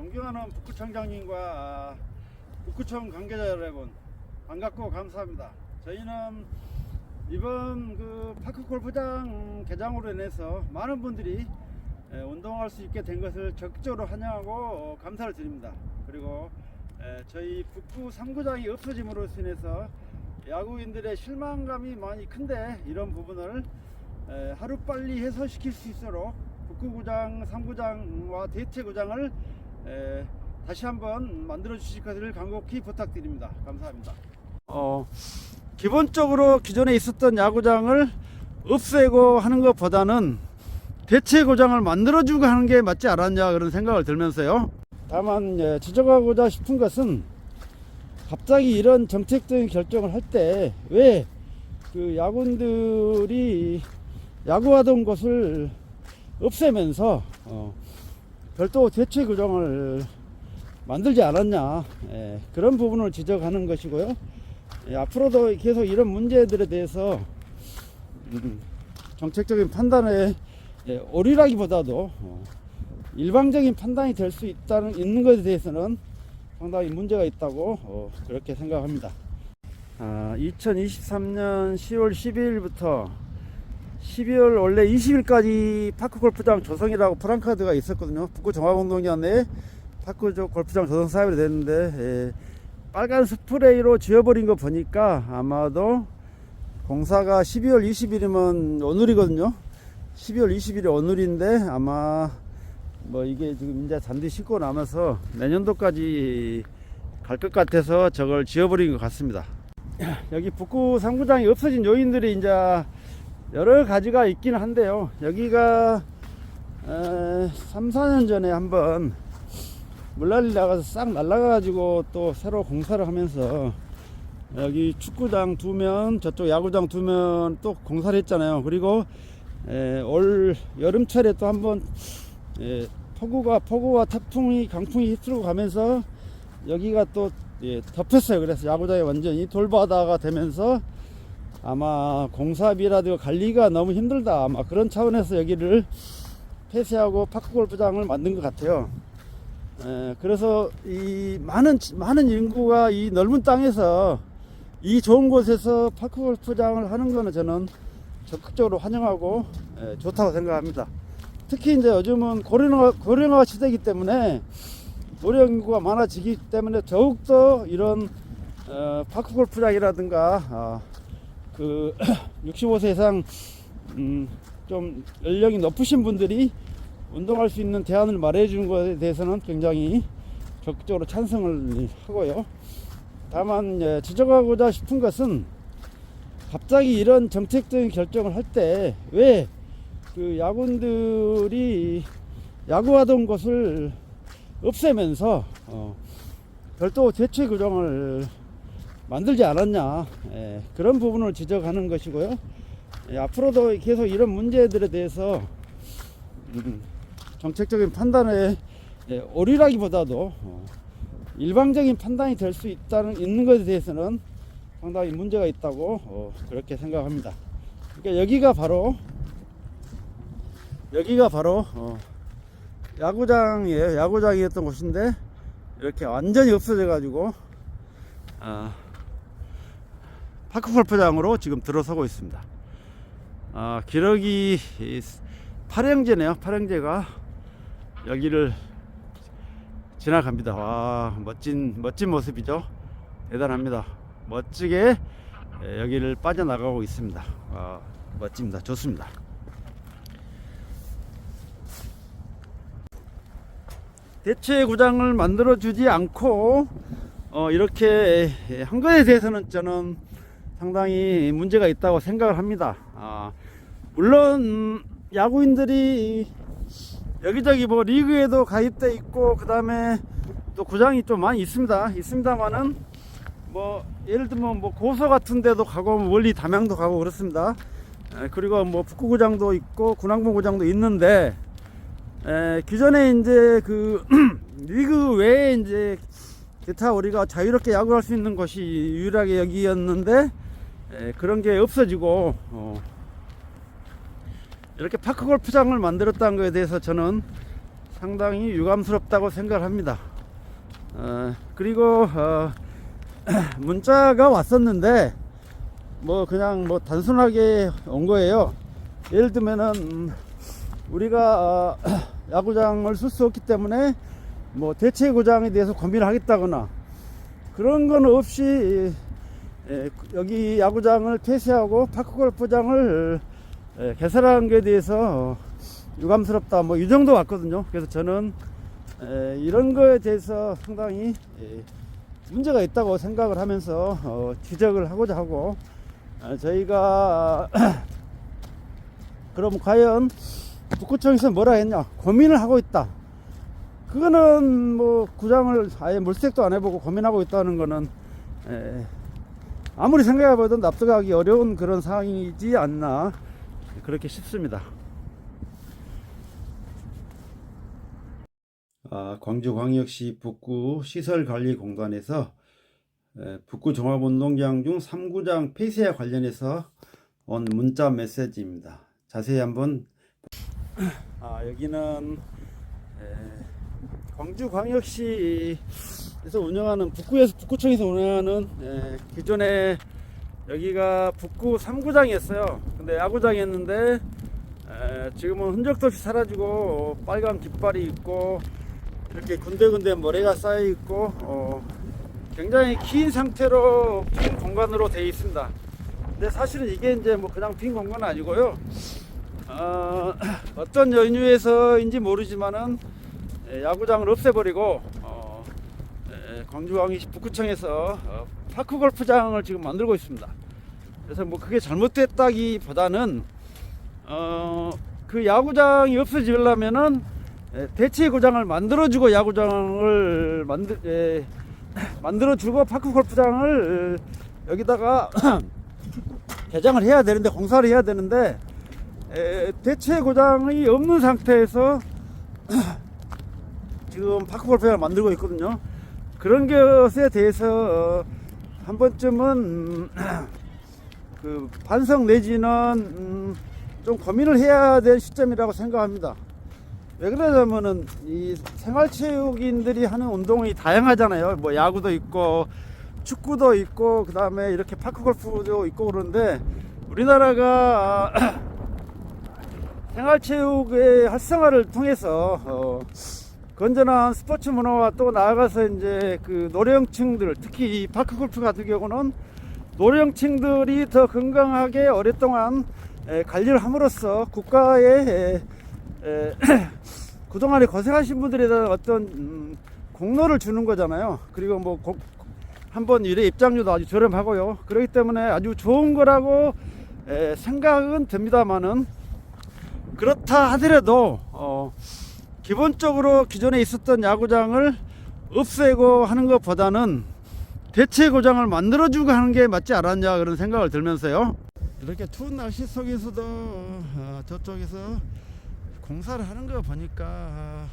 존경하는 북구청장님과 아, 북구청 관계자 여러분 반갑고 감사합니다. 저희는 이번 그 파크 골프장 개장으로 인해서 많은 분들이 에, 운동할 수 있게 된 것을 적극적으로 환영하고 어, 감사를 드립니다. 그리고 에, 저희 북구 3구장이 없어짐으로 인해서 야구인들의 실망감이 많이 큰데 이런 부분을 에, 하루빨리 해소시킬 수 있도록 북구구장, 3구장과 대체구장을 에, 다시 한번 만들어 주실 것을 간곡히 부탁드립니다. 감사합니다. 어, 기본적으로 기존에 있었던 야구장을 없애고 하는 것보다는 대체 구장을 만들어주고 하는 게 맞지 않았냐 그런 생각을 들면서요. 다만 예, 지적하고자 싶은 것은 갑자기 이런 정책적인 결정을 할 때 왜 그 야구인들이 야구하던 곳을 없애면서 어, 별도 대체 구장을 만들지 않았냐 예, 그런 부분을 지적하는 것이고요. 예, 앞으로도 계속 이런 문제들에 대해서 음, 정책적인 판단에 예, 오리라기보다도 어, 일방적인 판단이 될 수 있다는 있는 것에 대해서는 상당히 문제가 있다고 어, 그렇게 생각합니다. 아, 2023년 10월 12일부터 12월 원래 20일까지 파크 골프장 조성이라고 프랑카드가 있었거든요. 북구 종합운동장에 파크 조- 골프장 조성 사업이 됐는데 예, 빨간 스프레이로 지워버린 거 보니까 아마도 공사가 12월 20일이면 오늘이거든요. 12월 20일이 오늘인데 아마 뭐 이게 지금 이제 잔디 싣고 나면서 내년도까지 갈 것 같아서 저걸 지워버린 것 같습니다. 여기 북구 상구장이 없어진 요인들이 이제 여러 가지가 있기는 한데요. 여기가 에, 3, 4년 전에 한번 물난리 나가서 싹 날라가가지고 또 새로 공사를 하면서 여기 축구장 두 면 저쪽 야구장 두 면 또 공사를 했잖아요. 그리고 에, 올 여름철에 또 한번 예, 폭우가 폭우와 태풍이 강풍이 휩쓸고 가면서 여기가 또 예, 덮였어요. 그래서 야구장이 완전히 돌바다가 되면서 아마 공사비라든가 관리가 너무 힘들다. 아마 그런 차원에서 여기를 폐쇄하고 파크 골프장을 만든 것 같아요. 에, 그래서 이 많은 많은 인구가 이 넓은 땅에서 이 좋은 곳에서 파크 골프장을 하는 거는 저는 적극적으로 환영하고 에, 좋다고 생각합니다. 특히 이제 요즘은 고령화, 고령화 시대이기 때문에 노령 인구가 많아지기 때문에 더욱더 이런 어, 파크 골프장이라든가 아, 그 65세 이상 음, 좀 연령이 높으신 분들이 운동할 수 있는 대안을 마련해 주는 것에 대해서는 굉장히 적극적으로 찬성을 하고요. 다만 예, 지적하고자 싶은 것은 갑자기 이런 정책적인 결정을 할 때 왜 그 야구인들이 야구하던 곳을 없애면서 어, 별도 대체 규정을 만들지 않았냐 예, 그런 부분을 지적하는 것이고요. 예, 앞으로도 계속 이런 문제들에 대해서 음, 정책적인 판단에 예, 오리라기보다도 어, 일방적인 판단이 될 수 있다는 있는 것에 대해서는 상당히 문제가 있다고 어, 그렇게 생각합니다. 그러니까 여기가 바로 여기가 바로 어, 야구장이에요. 야구장이었던 곳인데 이렇게 완전히 없어져 가지고 아, 파크 골프장으로 지금 들어서고 있습니다. 아, 기러기 이 파령제네요. 파령제가 여기를 지나갑니다. 와 멋진 멋진 모습이죠. 대단합니다. 멋지게 예, 여기를 빠져나가고 있습니다. 와, 멋집니다. 좋습니다. 대체 구장을 만들어 주지 않고 어, 이렇게 한 것에 대해서는 저는 상당히 문제가 있다고 생각을 합니다. 아, 물론 음, 야구인들이 여기저기 뭐 리그에도 가입돼 있고 그 다음에 또 구장이 좀 많이 있습니다. 있습니다만은 뭐 예를 들면 뭐 고서 같은 데도 가고 뭐 멀리 담양도 가고 그렇습니다. 에, 그리고 뭐 북구구장도 있고 군항봉 구장도 있는데 에, 기존에 이제 그 리그 외에 이제 기타 우리가 자유롭게 야구할 수 있는 곳이 유일하게 여기였는데 에, 그런 게 없어지고 어, 이렇게 파크 골프장을 만들었다는 것에 대해서 저는 상당히 유감스럽다고 생각합니다. 어, 그리고 어, 문자가 왔었는데 뭐 그냥 뭐 단순하게 온 거예요. 예를 들면은 음, 우리가 어, 야구장을 쓸 수 없기 때문에 뭐 대체 구장에 대해서 고민을 하겠다거나 그런 건 없이 예, 여기 야구장을 폐쇄하고 파크 골프장을 예, 개설하는 것에 대해서 유감스럽다 뭐 이 정도 왔거든요. 그래서 저는 에, 이런 거에 대해서 상당히 예, 문제가 있다고 생각을 하면서 어, 지적을 하고자 하고 아, 저희가 그럼 과연 북구청에서 뭐라 했냐 고민을 하고 있다. 그거는 뭐 구장을 아예 물색도 안 해보고 고민하고 있다는 거는 에, 아무리 생각해봐도 납득하기 어려운 그런 상황이지 않나 그렇게 싶습니다. 아, 광주광역시 북구 시설관리공단에서 에, 북구 종합운동장 중 3구장 폐쇄와 관련해서 온 문자 메시지입니다. 자세히 한번 아, 여기는 에, 광주광역시 에서 운영하는 북구에서 북구청에서 운영하는 에, 기존에 여기가 북구 3구장이었어요. 근데 야구장이었는데 에, 지금은 흔적도 없이 사라지고 빨간 깃발이 있고 이렇게 군데군데 모래가 쌓여 있고 어, 굉장히 긴 상태로 빈 공간으로 되어 있습니다. 근데 사실은 이게 이제 뭐 그냥 빈 공간은 아니고요. 어, 어떤 연유에서인지 모르지만은 에, 야구장을 없애버리고 어, 에, 광주광역시 북구청에서 어, 파크 골프장을 지금 만들고 있습니다. 그래서 뭐 그게 잘못됐다기보다는 어, 그 야구장이 없어지려면은 에, 대체 구장을 만들어주고 야구장을 만들 에, 만들어주고 파크 골프장을 에, 여기다가 개장을 해야 되는데 공사를 해야 되는데 에, 대체 구장이 없는 상태에서 지금 파크 골프장을 만들고 있거든요. 그런 것에 대해서 어, 한 번쯤은 음, 그 반성 내지는 음, 좀 고민을 해야 될 시점이라고 생각합니다. 왜 그러냐면은 이 생활체육인들이 하는 운동이 다양하잖아요. 뭐 야구도 있고 축구도 있고 그 다음에 이렇게 파크 골프도 있고 그런데 우리나라가 생활체육의 활성화를 통해서 어, 건전한 스포츠 문화와 또 나아가서 이제 그 노령층들 특히 이 파크 골프 같은 경우는 노령층들이 더 건강하게 오랫동안 에, 관리를 함으로써 국가의 그동안에 고생하신 분들에 대한 어떤 음, 공로를 주는 거잖아요. 그리고 뭐 한번 일의 입장료도 아주 저렴하고요. 그렇기 때문에 아주 좋은 거라고 에, 생각은 듭니다만은 그렇다 하더라도 어, 기본적으로 기존에 있었던 야구장을 없애고 하는 것보다는 대체 구장을 만들어주고 하는 게 맞지 않았냐 그런 생각을 들면서요. 이렇게 추운 날씨 속에서도 어, 저쪽에서 공사를 하는 거 보니까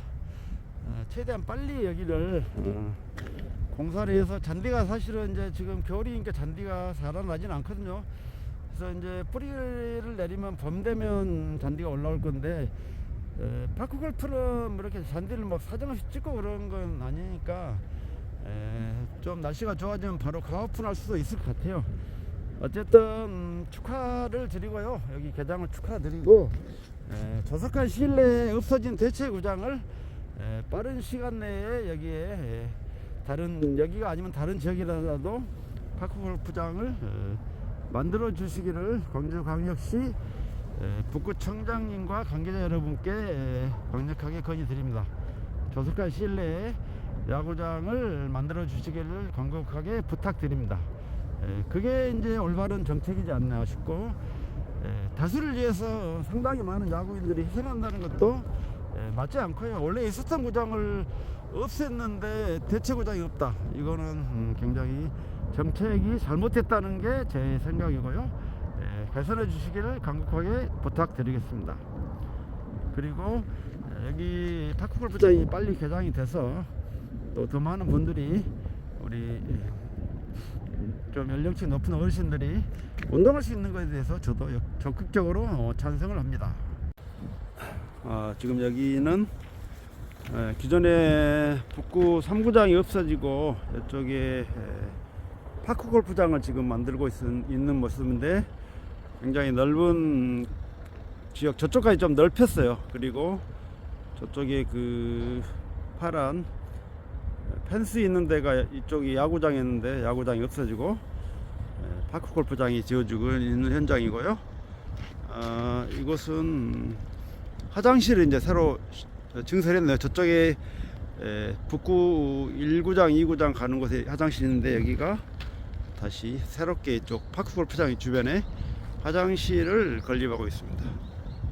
어, 최대한 빨리 여기를 어, 공사를 해서 잔디가 사실은 이제 지금 겨울이니까 잔디가 살아나진 않거든요. 그래서 이제 뿌리를 내리면 봄 되면 잔디가 올라올 건데 에, 파크 골프는 뭐 이렇게 잔디를 막 사정없이 찍고 그런 건 아니니까 에, 좀 날씨가 좋아지면 바로 가오픈할 수도 있을 것 같아요. 어쨌든 음, 축하를 드리고요. 여기 개장을 축하드리고 에, 조속한 시일 내에 없어진 대체 구장을 에, 빠른 시간 내에 여기에 에, 다른 여기가 아니면 다른 지역이라도 파크 골프장을 에, 만들어 주시기를 광주광역시 에, 북구청장님과 관계자 여러분께 에, 강력하게 건의드립니다. 조속한 시일 내에 야구장을 만들어 주시기를 간곡하게 부탁드립니다. 에, 그게 이제 올바른 정책이지 않나 싶고 에, 다수를 위해서 상당히 많은 야구인들이 희생한다는 것도 에, 맞지 않고요. 원래 있었던 구장을 없앴는데 대체 구장이 없다. 이거는 음, 굉장히 정책이 잘못됐다는 게 제 생각이고요. 에, 개선해 주시기를 간곡하게 부탁드리겠습니다. 그리고 에, 여기 파크 골프장이 빨리 개장이 돼서 또 더 많은 분들이 우리 좀 연령층 높은 어르신들이 운동할 수 있는 것에 대해서 저도 역- 적극적으로 어, 찬성을 합니다. 아, 지금 여기는 예, 기존에 북구 3구장이 없어지고 이쪽에 에, 파크 골프장을 지금 만들고 있, 있는 모습인데 굉장히 넓은 지역 저쪽까지 좀 넓혔어요. 그리고 저쪽에 그 파란 펜스 있는 데가 이쪽이 야구장이었는데 야구장이 없어지고 에, 파크 골프장이 지어지고 있는 현장이고요. 아, 이곳은 화장실을 이제 새로 증설했네요. 저쪽에 에, 북구 1구장, 2구장 가는 곳에 화장실이 있는데 여기가 다시 새롭게 이쪽 파크 골프장 주변에 화장실을 건립하고 있습니다.